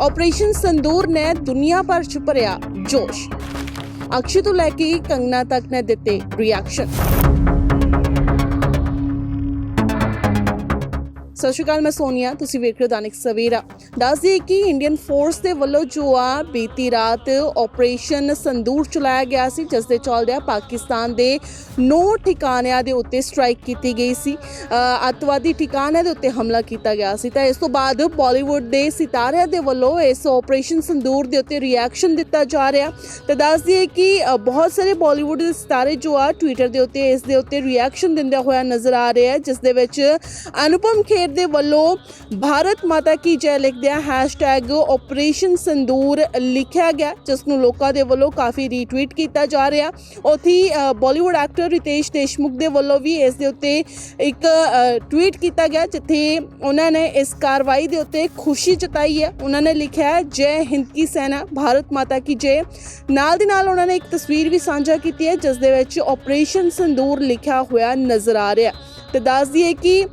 Operation ਸੰਦੂਰ ਨੇ ਦੁਨੀਆ ਭਰ ਚ ਭਰਿਆ ਜੋਸ਼। ਅਕਸ਼ੇ ਤੋਂ ਲੈ ਕੇ ਕੰਗਨਾ ਤੱਕ ਨੇ ਦਿੱਤੇ ਰਿਐਕਸ਼ਨ ਸਤਿ ਸ਼੍ਰੀ ਅਕਾਲ ਮੈਂ ਸੋਨੀਆ ਤੁਸੀਂ ਵੇਖ ਰਹੇ ਹੋ ਦਾਨਿਕ ਸਵੇਰਾ। ਦੱਸ ਦਈਏ ਕਿ ਇੰਡੀਅਨ ਫੋਰਸ ਦੇ ਵੱਲੋਂ ਜੋ ਆ ਬੀਤੀ ਰਾਤ ਆਪਰੇਸ਼ਨ ਸੰਦੂਰ ਚਲਾਇਆ ਗਿਆ ਸੀ ਜਿਸ ਦੇ ਚੱਲਦਿਆਂ ਪਾਕਿਸਤਾਨ ਦੇ ਨੌ ਠਿਕਾਣਿਆਂ ਦੇ ਉੱਤੇ ਸਟ੍ਰਾਈਕ ਕੀਤੀ ਗਈ ਸੀ। ਅ, ਅੱਤਵਾਦੀ ਠਿਕਾਣਿਆਂ ਦੇ ਉੱਤੇ ਹਮਲਾ ਕੀਤਾ ਗਿਆ ਸੀ। ਤਾਂ ਇਸ ਤੋਂ ਬਾਅਦ ਬਾਲੀਵੁੱਡ ਦੇ ਸਿਤਾਰਿਆਂ ਦੇ ਵੱਲੋਂ ਇਸ ਆਪਰੇਸ਼ਨ ਸੰਦੂਰ ਦੇ ਉੱਤੇ ਰਿਐਕਸ਼ਨ ਦਿੱਤਾ ਜਾ ਰਿਹਾ। ਤਾਂ ਦੱਸ ਦਈਏ ਕਿ ਬਹੁਤ ਸਾਰੇ ਬਾਲੀਵੁੱਡ ਦੇ ਸਿਤਾਰੇ ਜੋ ਆ ਟਵਿੱਟਰ ਦੇ ਉੱਤੇ ਇਸ ਦੇ ਉੱਤੇ ਰਿਐਕਸ਼ਨ ਦਿੰਦੇ ਹੋਇਆ ਨਜ਼ਰ ਆ ਰਹੇ ਆ ਜਿਸ ਦੇ ਵਿੱਚ ਅਨੁਪਮ ਖੇਰ ਦੇ ਵੱਲੋਂ ਭਾਰਤ ਮਾਤਾ ਕੀ ਜੈ ਲਿਖਦਿਆਂ ਹੈਸ਼ਟੈਗ ਆਪਰੇਸ਼ਨ ਸੰਦੂਰ ਲਿਖਿਆ ਗਿਆ ਜਿਸ ਨੂੰ ਲੋਕਾਂ ਦੇ ਵੱਲੋਂ ਕਾਫੀ ਰੀਟਵੀਟ ਕੀਤਾ ਜਾ ਰਿਹਾ। ਉਥੀ ਬਾਲੀਵੁੱਡ ਐਕਟਰ ਰਿਤੇਸ਼ ਦੇਸ਼ਮੁਖ ਦੇ ਵੱਲੋਂ ਵੀ ਇਸ ਦੇ ਉੱਤੇ ਇੱਕ ਟਵੀਟ ਕੀਤਾ ਗਿਆ, ਜਿੱਥੇ ਉਹਨਾਂ ਨੇ ਇਸ ਕਾਰਵਾਈ ਦੇ ਉੱਤੇ ਖੁਸ਼ੀ ਜਤਾਈ ਹੈ। ਉਹਨਾਂ ਨੇ ਲਿਖਿਆ ਹੈ, ਜੈ ਹਿੰਦ ਕੀ ਸੈਨਾ, ਭਾਰਤ ਮਾਤਾ ਕੀ ਜੈ। ਨਾਲ ਦੀ ਨਾਲ ਉਹਨਾਂ ਨੇ ਇੱਕ ਤਸਵੀਰ ਵੀ ਸਾਂਝਾ ਕੀਤੀ ਹੈ, ਜਿਸ ਦੇ ਵਿੱਚ ਆਪਰੇਸ਼ਨ ਸੰਦੂਰ ਲਿਖਿਆ ਹੋਇਆ ਨਜ਼ਰ ਆ ਰਿਹਾ ਤੇ ਦੱਸ ਦਈਏ ਕਿ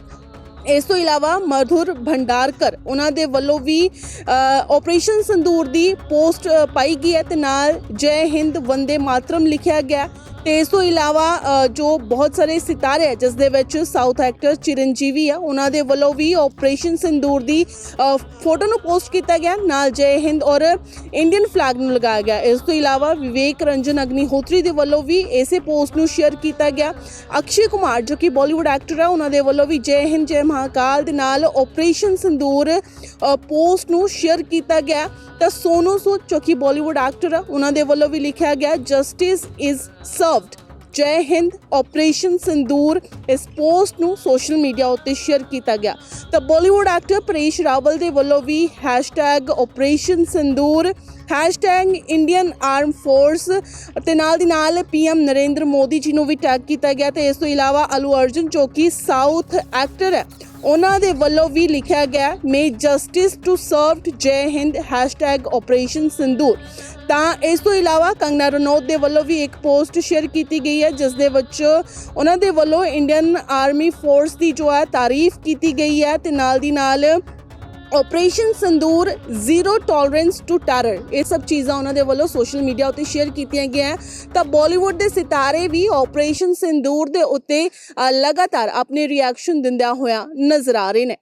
ਇਸ ਤੋਂ ਇਲਾਵਾ ਮਧੁਰ ਭੰਡਾਰਕਰ, ਉਹਨਾਂ ਦੇ ਵੱਲੋਂ ਵੀ ਆਪਰੇਸ਼ਨ ਸੰਦੂਰ ਦੀ ਪੋਸਟ ਪਾਈ ਗਈ ਹੈ ਤੇ ਨਾਲ ਜੈ ਹਿੰਦ ਵੰਦੇ ਮਾਤਰਮ ਲਿਖਿਆ ਗਿਆ। ਤੇ ਇਸ ਤੋਂ ਇਲਾਵਾ ਜੋ ਬਹੁਤ ਸਾਰੇ ਸਿਤਾਰੇ ਹੈ, ਜਿਸ ਦੇ ਵਿੱਚ ਸਾਊਥ ਐਕਟਰ ਚਿਰੰਜੀਵੀ ਆ ਉਹਨਾਂ ਦੇ ਵੱਲੋਂ ਵੀ ਆਪਰੇਸ਼ਨ ਸਿੰਦੂਰ ਦੀ ਫੋਟੋ ਨੂੰ ਪੋਸਟ ਕੀਤਾ ਗਿਆ। ਨਾਲ ਜੈ ਹਿੰਦ ਔਰ ਇੰਡੀਅਨ ਫਲੈਗ ਨੂੰ ਲਗਾਇਆ ਗਿਆ। ਇਸ ਤੋਂ ਇਲਾਵਾ ਵਿਵੇਕ ਰੰਜਨ ਅਗਨੀਹੋਤਰੀ ਦੇ ਵੱਲੋਂ ਵੀ ਇਸੇ ਪੋਸਟ ਨੂੰ ਸ਼ੇਅਰ ਕੀਤਾ ਗਿਆ। ਅਕਸ਼ੇ ਕੁਮਾਰ ਜੋ ਕਿ ਬਾਲੀਵੁੱਡ ਐਕਟਰ ਹੈ, ਉਹਨਾਂ ਦੇ ਵੱਲੋਂ ਵੀ ਜੈ ਹਿੰਦ, ਜੈ ਮਹਾਕਾਲ ਦੇ ਨਾਲ ਆਪਰੇਸ਼ਨ ਸਿੰਦੂਰ ਪੋਸਟ ਨੂੰ ਸ਼ੇਅਰ ਕੀਤਾ ਗਿਆ। ਤਾਂ ਸੋਨੂ ਸੂਦ, ਜੋ ਕਿ ਬਾਲੀਵੁੱਡ ਐਕਟਰ ਹੈ, ਉਹਨਾਂ ਦੇ ਵੱਲੋਂ ਵੀ ਲਿਖਿਆ ਗਿਆ ਜਸਟਿਸ ਇਜ਼ ਸਰਵਡ ਜੈ ਹਿੰਦ ਆਪਰੇਸ਼ਨ ਸੰਦੂਰ ਇਸ ਪੋਸਟ ਨੂੰ ਸੋਸ਼ਲ ਮੀਡੀਆ ਉੱਤੇ ਸ਼ੇਅਰ ਕੀਤਾ ਗਿਆ ਤਾਂ ਬਾਲੀਵੁੱਡ ਐਕਟਰ ਪ੍ਰੇਸ਼ ਰਾਵਲ ਦੇ ਵੱਲੋਂ ਵੀ #operation Sindoor Indian arm force ਅਤੇ ਨਾਲ ਦੀ ਨਾਲ ਪੀਐਮ ਨਰਿੰਦਰ ਮੋਦੀ ਜੀ ਨੂੰ ਵੀ ਟੈਗ ਕੀਤਾ ਗਿਆ ਤੇ ਇਸ ਤੋਂ ਇਲਾਵਾ ਅਲੂ ਅਰਜਨ ਜੋ ਕਿ ਸਾਊਥ ਐਕਟਰ ਹੈ ਉਹਨਾਂ ਦੇ ਵੱਲੋਂ ਵੀ ਲਿਖਿਆ ਗਿਆ ਮੇ ਜਸਟਿਸ ਟੂ ਸਰਵਡ ਜੈ ਹਿੰਦ ਆਪਰੇਸ਼ਨ ਸੰਦੂਰ ਤਾਂ ਇਸ ਤੋਂ ਇਲਾਵਾ ਕੰਗਨਾ ਰਣੌਤ ਦੇ ਵੱਲੋਂ ਵੀ ਇੱਕ ਪੋਸਟ ਸ਼ੇਅਰ ਕੀਤੀ ਗਈ ਹੈ, ਜਿਸ ਦੇ ਵਿੱਚ ਉਹਨਾਂ ਦੇ ਵੱਲੋਂ ਇੰਡੀਅਨ ਆਰਮੀ ਫੋਰਸ ਦੀ ਜੋ ਹੈ, ਤਾਰੀਫ ਕੀਤੀ ਗਈ ਹੈ ਤੇ ਨਾਲ ਦੀ ਨਾਲ operation Sindoor zero tolerance to terror ਇਹ ਸਭ ਚੀਜ਼ਾਂ ਉਹਨਾਂ ਦੇ ਵੱਲੋਂ ਸੋਸ਼ਲ ਮੀਡੀਆ ਉੱਤੇ ਸ਼ੇਅਰ ਕੀਤੀਆਂ ਗਈਆਂ ਤਾਂ ਬਾਲੀਵੁੱਡ ਦੇ ਸਿਤਾਰੇ ਵੀ ਆਪਰੇਸ਼ਨ ਸੰਦੂਰ ਦੇ ਉੱਤੇ ਲਗਾਤਾਰ ਆਪਣੇ ਰਿਐਕਸ਼ਨ ਦਿੰਦਿਆਂ ਹੋਇਆ ਨਜ਼ਰ ਆ ਰਹੇ ਨੇ।